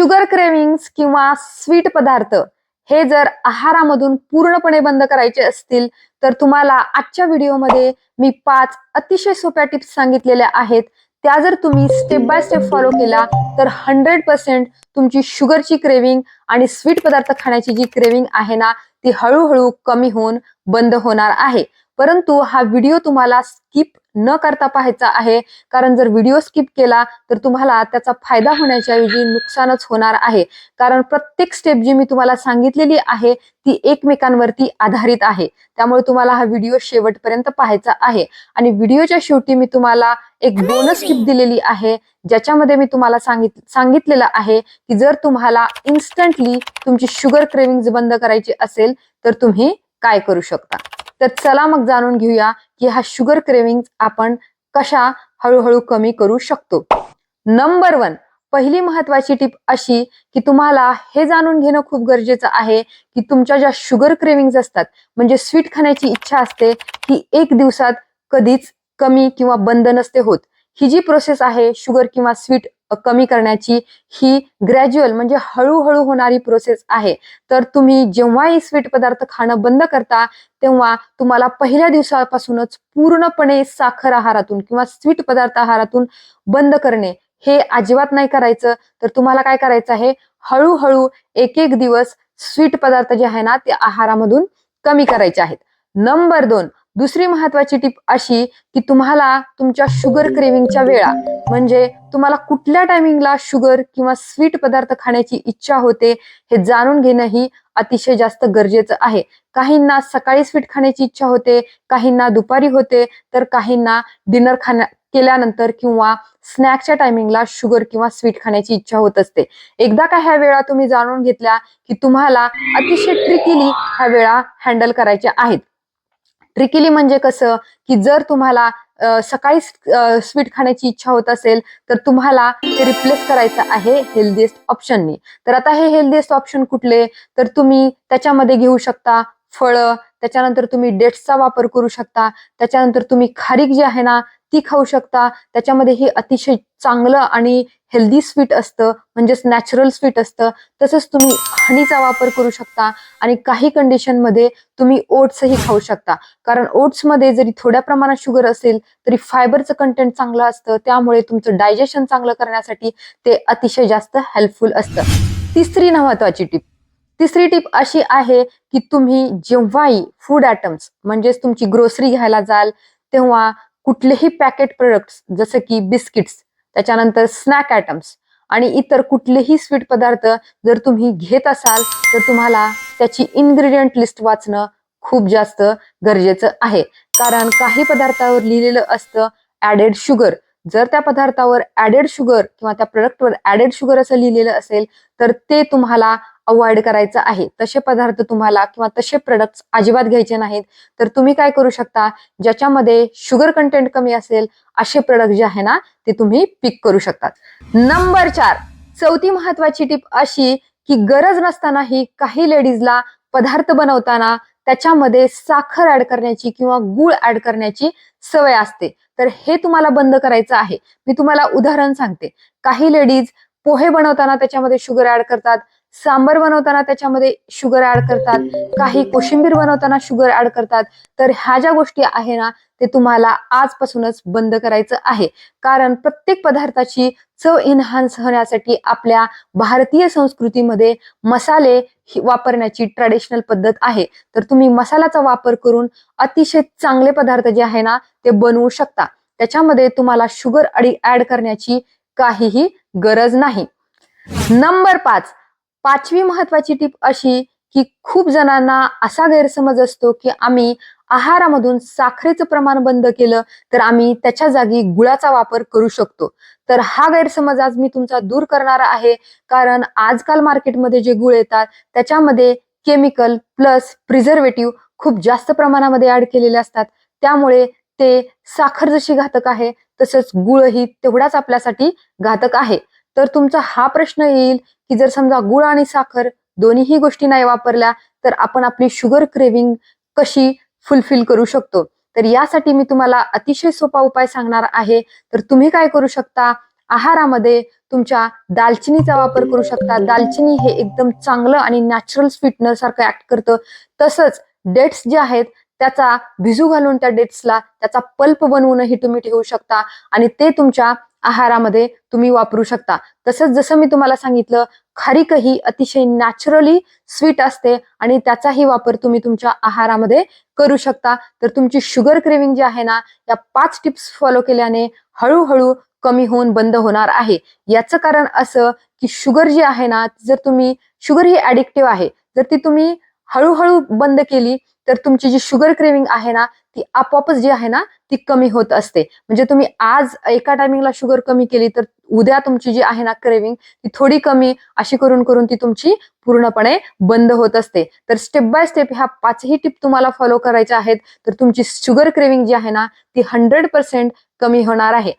Sugar cravings किंवा sweet पदार्थ हे जर आहारामधून पूर्णपणे बंद करायचे असतील तर तुम्हाला आजच्या व्हिडिओमध्ये मी पाच अतिशय सोप्या टिप्स सांगितलेल्या आहेत. त्या जर तुम्ही स्टेप बाय स्टेप फॉलो केला तर हंड्रेड पर्सेंट तुमची शुगरची क्रेविंग आणि स्वीट पदार्थ खाण्याची जी क्रेविंग आहे ना ती हळूहळू कमी होऊन बंद होणार आहे. परंतु हा व्हिडिओ तुम्हाला स्किप न करता पाहायचा आहे. कारण जर व्हिडिओ स्किप केला तर तुम्हाला त्याचा फायदा होण्याच्या ऐवजी नुकसानच होणार आहे. कारण प्रत्येक स्टेप जी मी तुम्हाला सांगितलेली आहे ती एकमेकांवरती आधारित आहे. त्यामुळे तुम्हाला हा व्हिडिओ शेवटपर्यंत पाहायचा आहे. आणि व्हिडिओच्या शेवटी मी तुम्हाला एक बोनस टिप दिलेली आहे ज्याच्यामध्ये मी तुम्हाला सांगित सांगितलेलं आहे की जर तुम्हाला इन्स्टंटली तुमची शुगर क्रेविंग बंद करायची असेल तर तुम्ही काय करू शकता? तर चला मग जाणून घेऊया की हा शुगर क्रेविंग आपण कशा हळूहळू कमी करू शकतो. नंबर वन पहिली महत्वाची टीप अशी की तुम्हाला हे जाणून घेणं खूप गरजेचं आहे की तुमच्या ज्या शुगर क्रेविंग्ज असतात म्हणजे स्वीट खाण्याची इच्छा असते ही एक दिवसात कधीच कमी किंवा बंद नसते होत. ही जी प्रोसेस आहे शुगर किंवा स्वीट कमी करण्याची ही ग्रॅज्युअल म्हणजे हळूहळू होणारी प्रोसेस आहे. तर तुम्ही जेव्हाही स्वीट पदार्थ खाणं बंद करता तेव्हा तुम्हाला पहिल्या दिवसापासूनच पूर्णपणे साखर आहारातून किंवा स्वीट पदार्थ आहारातून बंद करणे हे अजिबात नाही करायचं. तर तुम्हाला काय करायचं आहे? हळूहळू एक एक दिवस स्वीट पदार्थ जे आहे ना ते आहारामधून कमी करायचे आहेत. नंबर दोन दुसरी महत्वाची टीप अशी की तुम्हाला तुमच्या शुगर क्रेविंगच्या वेळा म्हणजे तुम्हाला कुठल्या टायमिंगला शुगर किंवा स्वीट पदार्थ खाण्याची इच्छा होते हे जाणून घेणं ही अतिशय जास्त गरजेचं आहे. काहींना सकाळी स्वीट खाण्याची इच्छा होते काहींना दुपारी होते तर काहींना डिनर खाण्या केल्यानंतर किंवा स्नॅक्सच्या टायमिंगला शुगर किंवा स्वीट खाण्याची इच्छा होत असते. एकदा का ह्या वेळा तुम्ही जाणून घेतल्या की तुम्हाला अतिशय ट्रिकिली ह्या वेळा हँडल करायच्या आहेत. ट्रिकिली म्हणजे कसं की जर तुम्हाला सकाळी स्वीट खाण्याची इच्छा होत असेल तर तुम्हाला ते रिप्लेस करायचं आहे हेल्दीएस्ट ऑप्शननी तर आता हे हेल्दीएस्ट ऑप्शन कुठले? तर तुम्ही त्याच्यामध्ये घेऊ शकता फळं त्याच्यानंतर तुम्ही डेट्सचा वापर करू शकता त्याच्यानंतर तुम्ही खारीक जे आहे ना ती खाऊ शकता. त्याच्यामध्ये हे अतिशय चांगलं आणि हेल्दी स्वीट असतं. म्हणजेच नॅचरल स्वीट असतं. तसंच तुम्ही हनीचा वापर करू शकता आणि काही कंडिशनमध्ये तुम्ही ओट्सही खाऊ शकता. कारण ओट्समध्ये जरी थोड्या प्रमाणात शुगर असेल तरी फायबरचं कंटेंट चांगलं असतं. त्यामुळे तुमचं डायजेशन चांगलं करण्यासाठी ते अतिशय जास्त हेल्पफुल असतं. तिसरी महत्वाची टीप तिसरी टीप अशी आहे की तुम्ही जेव्हाही फूड आयटम्स म्हणजेच तुमची ग्रोसरी घ्यायला जाल तेव्हा कुठलेही पॅकेट प्रोडक्ट्स जसं की बिस्किट्स त्याच्यानंतर स्नॅक आयटम्स आणि इतर कुठलेही स्वीट पदार्थ जर तुम्ही घेत असाल तर तुम्हाला त्याची इन्ग्रेडियंट लिस्ट वाचणं खूप जास्त गरजेचं आहे. कारण काही पदार्थावर लिहिलेलं असतं ऍडेड शुगर जर त्या पदार्थावर ऍडेड शुगर किंवा त्या प्रोडक्टवर ऍडेड शुगर असं लिहिलेलं असेल तर ते तुम्हाला अवॉइड करायचं आहे. तसे पदार्थ तुम्हाला किंवा तसे प्रोडक्ट्स अजिबात घ्यायचे नाहीत. तर तुम्ही काय करू शकता? ज्याच्यामध्ये शुगर कंटेंट कमी असेल असे प्रोडक्ट जे आहे ना ते तुम्ही पिक करू शकतात. नंबर चार चौथी महत्वाची टीप अशी की गरज नसतानाही काही लेडीजला पदार्थ बनवताना त्याच्यामध्ये साखर ऍड करण्याची किंवा गुळ ऍड करण्याची सवय असते. तर हे तुम्हाला बंद करायचं आहे. मी तुम्हाला उदाहरण सांगते. काही लेडीज पोहे बनवताना त्याच्यामध्ये शुगर ऍड करतात. सांबर बनवताना त्याच्यामध्ये शुगर ऍड करतात काही कोशिंबीर बनवताना शुगर ऍड करतात. तर ह्या ज्या गोष्टी आहे ना ते तुम्हाला आजपासूनच बंद करायचं आहे. कारण प्रत्येक पदार्थाची चव इन्हान्स होण्यासाठी आपल्या भारतीय संस्कृतीमध्ये मसाले वापरण्याची ट्रॅडिशनल पद्धत आहे. तर तुम्ही मसाल्याचा वापर करून अतिशय चांगले पदार्थ जे आहे ना ते बनवू शकता. त्याच्यामध्ये तुम्हाला शुगर ऍड करण्याची काहीही गरज नाही. नंबर पाच पाचवी महत्वाची टीप अशी की खूप जणांना असा गैरसमज असतो की आम्ही आहारामधून साखरेचं प्रमाण बंद केलं तर आम्ही त्याच्या जागी गुळाचा वापर करू शकतो. तर हा गैरसमज आज मी तुमचा दूर करणार आहे. कारण आजकाल मार्केटमध्ये जे गुळ येतात त्याच्यामध्ये केमिकल प्लस प्रिझर्वेटिव्ह खूप जास्त प्रमाणामध्ये ऍड केलेले असतात. त्यामुळे ते साखर जशी घातक आहे तसंच गुळही तेवढाच आपल्यासाठी घातक आहे. तर तुमचा हा प्रश्न येईल की जर समजा गुळ आणि साखर दोन्हीही गोष्टी नाही वापरल्या तर आपण आपली शुगर क्रेविंग कशी फुलफिल करू शकतो? तर यासाठी मी तुम्हाला अतिशय सोपा उपाय सांगणार आहे. तर तुम्ही काय करू शकता? आहारामध्ये तुमच्या दालचिनीचा वापर करू शकता. दालचिनी हे एकदम चांगलं आणि नॅचरल स्वीटनर सारखं ऍक्ट करतं. तसंच डेट्स जे आहेत त्याचा भिजू घालून त्या डेट्सला त्याचा पल्प बनवूनही तुम्ही ठेवू शकता. आणि ते तुमच्या आहारामध्ये तुम्ही वापरू शकता. तसंच जसं मी तुम्हाला सांगितलं खारीक ही अतिशय नॅचरली स्वीट असते आणि त्याचाही वापर तुम्ही तुमच्या आहारामध्ये करू शकता. तर तुमची शुगर क्रेविंग जी आहे ना या पाच टिप्स फॉलो केल्याने हळूहळू कमी होऊन बंद होणार आहे. याचं कारण असं की शुगर जी आहे ना जर तुम्ही शुगर ही ऍडिक्टिव्ह आहे जर ती तुम्ही हळूहळू बंद केली तर तुमची जी शुगर क्रेविंग आहे ना ती आपोआपच जी आहे ना ती कमी होत असते. म्हणजे तुम्ही आज एका टायमिंगला शुगर कमी केली तर उद्या तुमची जी आहे ना क्रेविंग ती थोडी कमी अशी करून करून ती तुमची पूर्णपणे बंद होत असते. तर स्टेप बाय स्टेप ह्या पाचही टिप तुम्हाला फॉलो करायच्या आहेत. तर तुमची शुगर क्रेविंग जी आहे ना ती हंड्रेड पर्सेंट कमी होणार आहे.